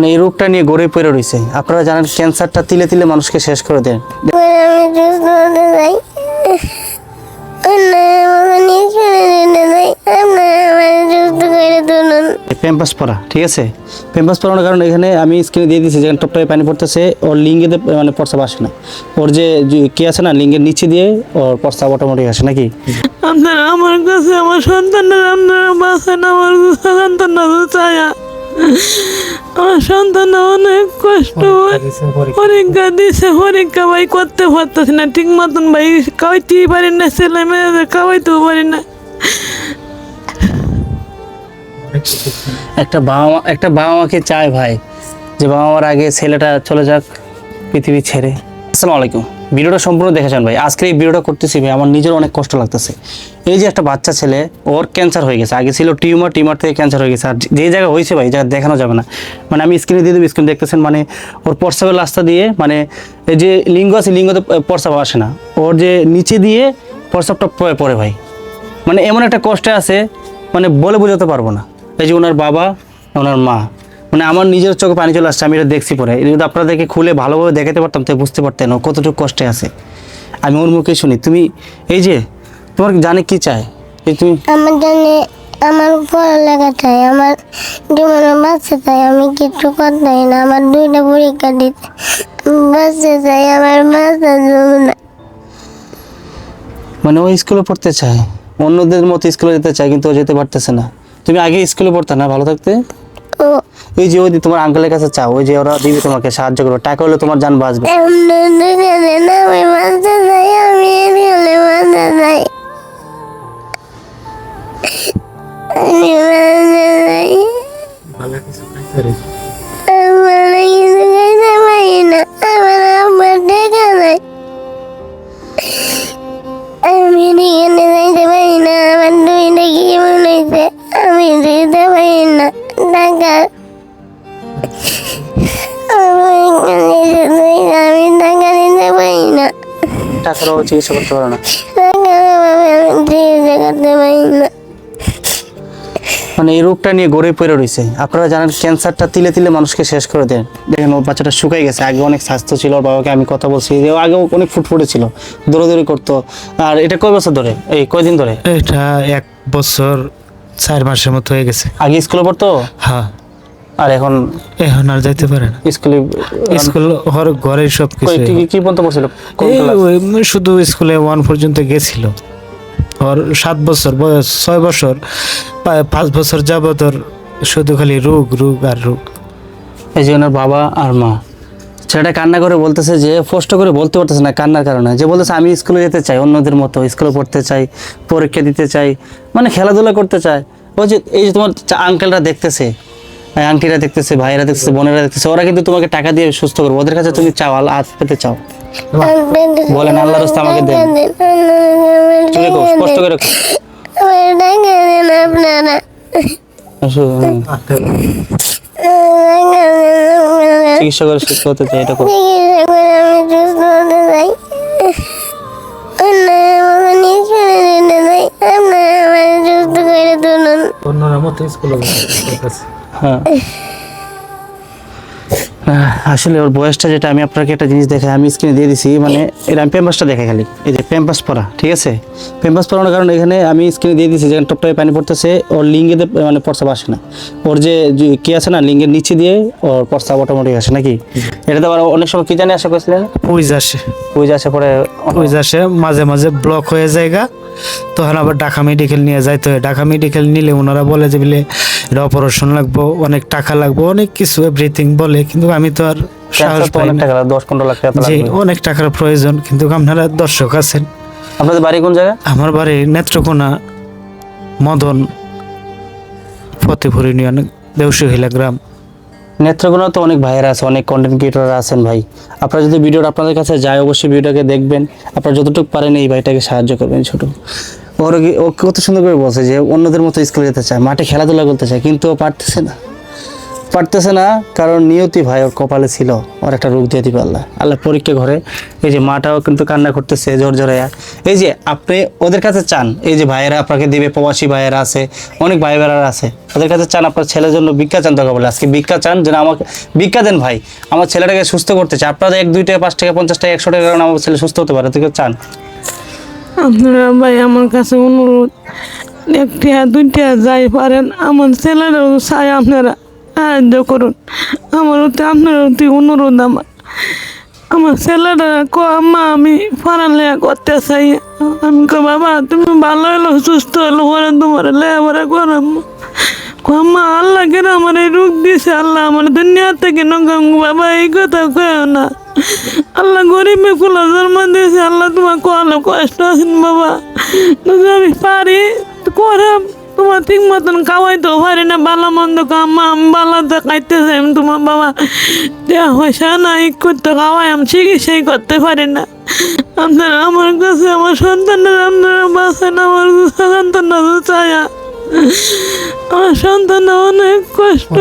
মানে এই রোগটা নিয়ে গড়ে পড়ে রয়েছে। আপনারা জানেন ক্যান্সারটা তিলে তিলে মানুষকে শেষ করে সুস্থ প্যাম্পাস পরা, ঠিক আছে? প্যাম্পাস পরানোর কারণে এখানে আমি স্ক্রিনে দিয়ে দিচ্ছি যেখানে টপটপে পানি পড়তেছে, ওর লিঙ্গেতে মানে প্রস্তাব আসে না। ওর যে কি আছে না, লিঙ্গের নিচে দিয়ে ওর প্রস্তাব অটোমেটিক আসে নাকি? আপনারা আমার কাছে, আমার সন্তানের, আপনারা বাঁচেন, আমার সন্তানটা তো চায়া আমার সন্তান অনেক কষ্ট পরীক্ষা। দিছে পরীক্ষা ভাই করতে পারতেছি না। ঠিক মতন ভাই খাওয়াইতেই পারি না ছেলে মেয়েদের খাওয়াইতেও পারি না। একটা বাবা মা একটা বাবা মাকে চায় ভাই যে বাবা মার আগে ছেলেটা চলে যাক পৃথিবী ছেড়ে। আসসালামু আলাইকুম। ভিডিওটা সম্পূর্ণ দেখেছেন ভাই। আজকে এই ভিডিওটা করতেছি ভাই, আমার নিজের অনেক কষ্ট লাগতেছে। এই যে একটা বাচ্চা ছেলে, ওর ক্যান্সার হয়ে গেছে। আগে ছিল টিউমার টিউমার থেকে ক্যান্সার হয়ে গেছে। আর যে জায়গায় হয়েছে ভাই যা দেখানো যাবে না। মানে আমি স্ক্রিনে দিয়ে দেবো স্ক্রিন দেখতেছেন মানে ওর প্রস্রাবের রাস্তা দিয়ে মানে এই যে লিঙ্গ আছে, লিঙ্গতে প্রস্রাব আসে না। ওর যে নিচে দিয়ে প্রস্রাবটা পড়ে পড়ে ভাই। মানে এমন একটা কষ্টে আছে মানে বলে বোঝাতে পারব না। এই যে ওনার বাবা, ওনার মা। মানে আমার নিজের চোখে পানি চলে আসছে আমি এটা দেখছি পরে। যদি আপনাদেরকে খুলে ভালোভাবে দেখাতে পারতাম তো বুঝতে পারতেন কতটুকু কষ্টে আছে। আমি ওর মুখে শুনি তুমি এই যে তোমার জানে কি চায়? এই তুমি আমার জন্য আমার পড়ালেখা চাই আমার জীবনে বাঁচতে চাই আমি কিছু করতে না আমার দুইটা পরীক্ষা দিতে বাঁচতে চাই আমার বাঁচার না। মানে ও স্কুলে পড়তে চায় অন্যদের মতো স্কুলে যেতে চায় কিন্তু ও যেতে পারতেছে না। তুমি আগে স্কুলে পড়তে না ভালো থাকতে? ও ওই যে ওই তোমার আঙ্কেলের কাছে চাও, ওই যে ওরা দিবে তোমাকে, সাহায্য করবে, টাকা হলে তোমার জান বাঁচবে। আমি আমি চিকিৎসা করতে পারি না। মানে এই রোগটা নিয়ে গড়ে পড়ে রয়েছে। আপনারা জানেন ক্যান্সারটা তিলে তিলে মানুষকে শেষ করে দেন দেখেন ওর বাচ্চাটা শুকাই গেছে। আগে অনেক স্বাস্থ্য ছিল ওর বাবাকে আমি কথা বলছি। যে আগে অনেক ফুটফুটে ছিল দৌড়াদৌড়ি করতো। আর এটা কয় বছর ধরে? এই কয়দিন ধরে? এটা এক বছর চার মাসের মতো হয়ে গেছে। আগে স্কুলে পড়তো? হ্যাঁ। আর এখন এখন আর যাইতে পারে না। স্কুলে স্কুল ঘর ঘরে সব কিছু কি- কি পর্যন্ত পড়ছিল শুধু স্কুলে ওয়ান পর্যন্ত গেছিল। ওর সাত বছর বয়স ছয় বছর পাঁচ বছর যাবত শুধু খালি রোগ রোগ আর রোগ। এই যে ওনার বাবা আর মা। ছেলেটা কান্না করে বলতেছে যে কষ্ট করে বলতে পারতেছে না কান্নার কারণে। যে বলতেছে আমি স্কুলে যেতে চাই অন্যদের মতো স্কুলে পড়তে চাই পরীক্ষা দিতে চাই মানে খেলাধুলা করতে চাই। যে এই যে তোমার আঙ্কেলরা দেখতেছে আন্টিরা দেখতেছে, ভাইয়েরা দেখতেছে, বোনেরা দেখতেছে, ওরা কিন্তু তোমাকে টাকা দিয়ে সুস্থ করবে। ওদের কাছে তুমি চাও, আল্লাহ আজ পেতে চাও। বলেন আল্লাহর রাস্তা আমাকে দেন। কষ্ট করে চিকিৎসা করে সুস্থ হতে চাই, এটা করো। অন্যরা মতো স্কুলে হ্যাঁ। আসলে ওর বয়সটা যেটা আমি আপনাকে একটা জিনিস দেখাই আমি স্ক্রিনে দিয়ে দিছি মানে এটা আমি প্যাম্পাসটা দেখে খালি। এই যে প্যাম্পাস পরা ঠিক আছে? প্যাম্পাস পরানোর কারণে এখানে আমি স্ক্রিনে দিয়ে দিছি যেখানে টপটপে পানি পড়তেছে ওর লিঙ্গেতে মানে প্রস্তাব আসে না। ওর যে কি আছে না লিঙ্গের নিচে দিয়ে ওর প্রস্তাব অটোমেটিক আসে নাকি? এটা তো আবার অনেক সময় কি জানি আশা করছিলেন? পুইজ আসে। যে আসে পরে পুইজ আসে মাঝে মাঝে ব্লক হয়ে জায়গা তখন আবার ঢাকা মেডিকেল নিয়ে যাইতে হয় ঢাকা মেডিকেল নিলে ওনারা বলে যে বলে এটা অপারেশন লাগবো অনেক টাকা লাগবে অনেক কিছু এভরিথিং বলে কিন্তু আমি তো আর সাহস পাই না। দশ পনেরো লাখ টাকা জি অনেক টাকার প্রয়োজন কিন্তু আপনারা দর্শক আছেন। আপনাদের বাড়ি কোন জায়গায়? আমার বাড়ি নেত্রকোনা মদন ফতেপুর ইউনিয়ন দেউশিহিলা গ্রাম। নেত্রকোনা তো অনেক ভাইয়েরা আছে অনেক কন্টেন্ট ক্রিয়েটররা আছেন ভাই। আপনারা যদি ভিডিওটা আপনাদের কাছে যায় অবশ্যই ভিডিওটাকে দেখবেন। আপনারা যতটুকু পারেন এই ভাইটাকে সাহায্য করবেন ছোট। ওর ও কত সুন্দর করে বলছে যে অন্যদের মতো স্কুলে যেতে চায়, মাঠে খেলাধুলা করতে চায়, কিন্তু ও পারতেছে না। পারতেছে না, কারণ নিয়তি ভাই ওর কপালে ছিল, ওর একটা রোগ দিয়ে দিবে আল্লাহ। আল্লাহ পরীক্ষা ঘরে এই যে মাটাও কিন্তু কান্না করতেছে, জোর জোরাইয়া। এই যে আপনি ওদের কাছে চান, এই যে ভাইয়েরা আপনাকে দিবে, প্রবাসী ভাইয়েরা আছে, অনেক ভাই বেড়ারা আছে, ওদের কাছে চান আপনার ছেলের জন্য ভিক্ষা চান দরকার বলে। আজকে ভিক্ষা চান যেন আমাকে ভিক্ষা দেন ভাই, আমার ছেলেটাকে সুস্থ করতে চাই আপনারা এক, দুই টাকা, পাঁচ টাকা, পঞ্চাশ টাকা, একশো টাকা, কারণে আমার ছেলে সুস্থ হতে পারে, তো কেউ চান। আপনারা ভাই আমার কাছে অনুরোধ, একটি দুইটা যাই পারেন, আমার ছেলেরাও চাই আপনারা সাহায্য করুন। আমার অতি, আপনার অতি অনুরোধ আমার। আমার ছেলেরা কো, আম্মা, আমি পড়ালেখা করতে চাই। আমি কো বাবা, তুমি ভালো হলো, সুস্থ হলো, পরে তোমার লেখাপড়া করাম। আম্মা, আল্লাহ কেন আমার এই রোগ দিছে? আল্লাহ আমার দুনিয়া থেকে নগাম বাবা, এই কথা কেউ না। আল্লাহ গরিবে কুলা জন্ম দিয়েছে, আল্লাহ তোমার কোয়ালো কষ্ট আছেন বাবা। যদি আমি পারি করাম। তোমার ঠিক মতন খাওয়াইতেও পারি না, ভালো মন্দ কামা আমি ভালোতে খাইতেছে আমি তোমার বাবা। দেওয়া পয়সা নাই, করতে খাওয়াই আমি চিকিৎসাই করতে পারি না। আপনারা আমার কাছে, আমার সন্তানের, আপনারা বাঁচেন, আমার সন্তানটা চায়া। আমার সন্তান অনেক কষ্ট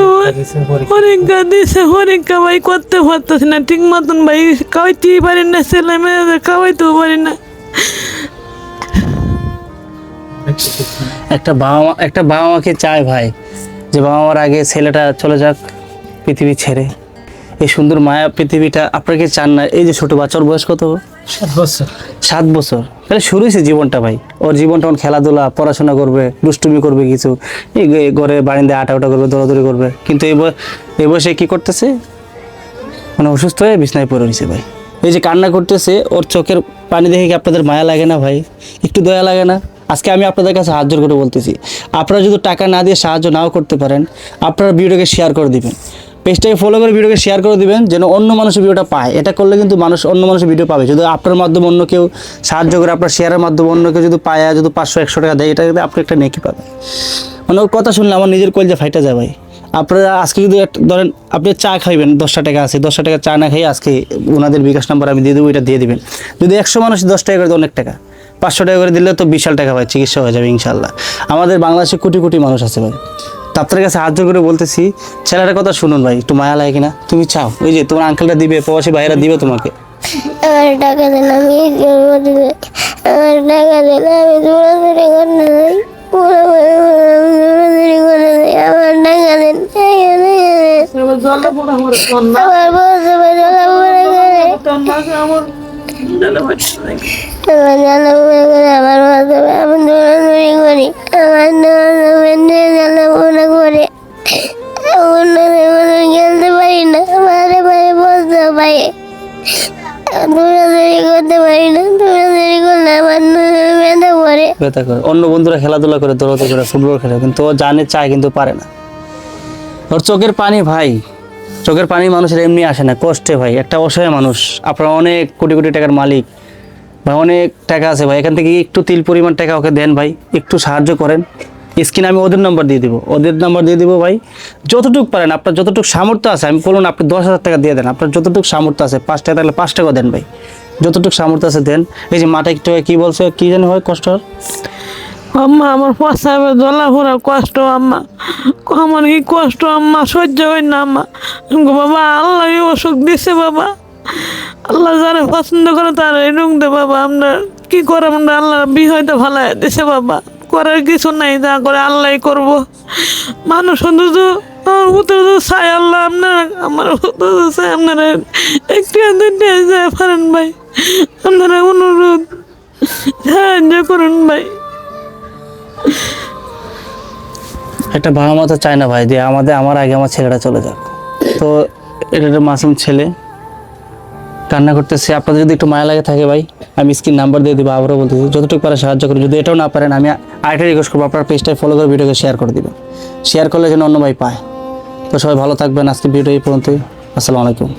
পরীক্ষা দিছে পরীক্ষা ভাই করতে পারতেছি না। ঠিক মতন ভাই খাওয়াইতেই পারি না ছেলে মেয়েদের খাওয়াইতেও পারি না। একটা বাবা মা একটা বাবা মাকে চায় ভাই যে বাবা মার আগে ছেলেটা চলে যাক পৃথিবী ছেড়ে। এই সুন্দর মায়া পৃথিবীটা আপনাকে চান না? এই যে ছোট বাচ্চার বয়স কত? সাত বছর। তাহলে শুরু হয়েছে জীবনটা ভাই। ওর জীবনটা এখন খেলাধুলা, পড়াশোনা করবে, দুষ্টুমি করবে কিছু। ঘরে বারিন্দায় আটা উটা করবে, দৌড়াদৌড়ি করবে। কিন্তু এই বয়সে কী করতেছে? মানে অসুস্থ হয়ে বিছনায় পড়ে রয়েছে ভাই। এই যে কান্না করতেছে, ওর চোখের পানি দেখে কি আপনাদের মায়া লাগে না ভাই? একটু দয়া লাগে না? আজকে আমি আপনাদের কাছে হাত জোর করে বলতেছি, আপনারা যদি টাকা না দিয়ে সাহায্য নাও করতে পারেন, আপনারা ভিডিওকে শেয়ার করে দিবেন। পেজটাকে ফলো করে ভিডিওকে শেয়ার করে দিবেন, যেন অন্য মানুষের ভিডিওটা পায়। এটা করলে কিন্তু মানুষ অন্য মানুষের ভিডিও পাবে। যদি আপনার মাধ্যমে অন্য কেউ সাহায্য করে, আপনার শেয়ারের মাধ্যমে অন্য কেউ যদি পায়, যদি পাঁচশো, একশো টাকা দেয়, এটা কিন্তু আপনি একটা নেকি পাবেন। মানে ওর কথা শুনলে আমার নিজের কলজা ফাইটা যায় ভাই। আপনারা আজকে যদি ধরেন আপনি চা খাইবেন, দশটা টাকা আছে, দশটা টাকা চা না খেয়ে আজকে ওনাদের বিকাশ নাম্বার আমি দিয়ে দেবো, এটা দিয়ে দিবেন। যদি একশো মানুষ দশ টাকা করে অনেক টাকা। পাঁচশো টাকা করে দিলে তো বিশাল টাকা ভাই, চিকিৎসা হয়ে যাবে ইনশাল্লাহ। আমাদের বাংলাদেশে কোটি কোটি মানুষ আছে ভাই। তা আপনার কাছে জোর করে বলতেছি ছেলেটার কথা শুনুন ভাই একটু মায়া লাগে কিনা? তুমি চাও ওই যে তোমার আঙ্কেলটা দিবে প্রবাসী ভাইয়েরা দিবে তোমাকে। আমার টাকা দেন আমি আমার টাকা দিলে আমি দৌড়াদৌড়ি করতে যাই দৌড়াদৌড়ি করে যাই আমার টাকা দেন আমার বউ সবাই জ্বালাপোড়া করে আমার জ্বালাপোড়া করে আমার বউ আমি দৌড়াদৌড়ি করি আমার দৌড়াদৌড়ি জ্বালাপোড়া করে খেলতে পারি না মারে মারে বসতে পারি দৌড়াদৌড়ি করতে পারি না দৌড়াদৌড়ি করলে আমার মেধা পড়ে ব্যথা করে অন্য বন্ধুরা খেলাধুলা করে দৌড়াতে করে ফুটবল খেলে কিন্তু ও জানে চায় কিন্তু পারে না ওর চোখের পানি ভাই চোখের পানি মানুষের এমনি আসে না, কষ্টে ভাই। একটা অসহায় মানুষ, আপনার অনেক কোটি কোটি টাকার মালিক, ভাই, অনেক টাকা আছে ভাই। এখান থেকে একটু তিল পরিমাণ টাকা ওকে দেন ভাই, একটু সাহায্য করেন। স্ক্রিনে আমি ওদের নাম্বার দিয়ে দিব। ওদের নাম্বার দিয়ে দিব ভাই, যতটুকু পারেন, আপনার যতটুকু সামর্থ্য আছে, আমি বলুন আপনি দশ হাজার টাকা দিয়ে দেন, আপনার যতটুকু সামর্থ্য আছে, পাঁচ টাকা থাকলে পাঁচ টাকা দেন ভাই। যতটুকু সামর্থ্য আছে দেন। এই যে মাটা একটু কি বলছে, কী জানি হয় কষ্ট? আম্মা, আমার প্রস্রাবে জ্বলাফোড়া কষ্ট, আম্মা। আমার কি কষ্ট, আম্মা? সহ্য হয় না, আম্মা। বাবা, আল্লাহ অসুখ দিছে, বাবা। আল্লাহ যারা পছন্দ করে তারা এই রোগ দে, বাবা। আমরা কি করে, আমরা আল্লাহ বিষয়টা ভালো দিছে, বাবা। করার কিছু নাই, যা করে আল্লাহ করব। মানুষ শুধু তো, আমার ভিতরে তো চাই আল্লাহ আপনার, আমার ভিতরে তো চাই আপনারা। একটু যায় পারেন ভাই। আপনারা অনুরোধ সাহায্য করুন ভাই। একটা বাবা মা তো চায় না ভাই, যে আমাদের, আমার আগে আমার ছেলেটা চলে যাক। তো এটা একটা মাসুম ছেলে। কান্না করতেছে। আপনাদের যদি একটু মায়া লাগে থাকে ভাই, আমি স্ক্রিন নাম্বার দিয়ে দেবো, আবারও বলতেছি, যতটুকু পারে সাহায্য করি যদি এটাও না পারেন, আমি আরেকটা রিকোয়েস্ট করব, আপনার পেজটায় ফলো করে ভিডিওকে শেয়ার করে দিবেন। শেয়ার করলে যেন অন্য ভাই পায়। তো সবাই ভালো থাকবেন। আজকে ভিডিও এই পর্যন্তই। আসসালামু আলাইকুম।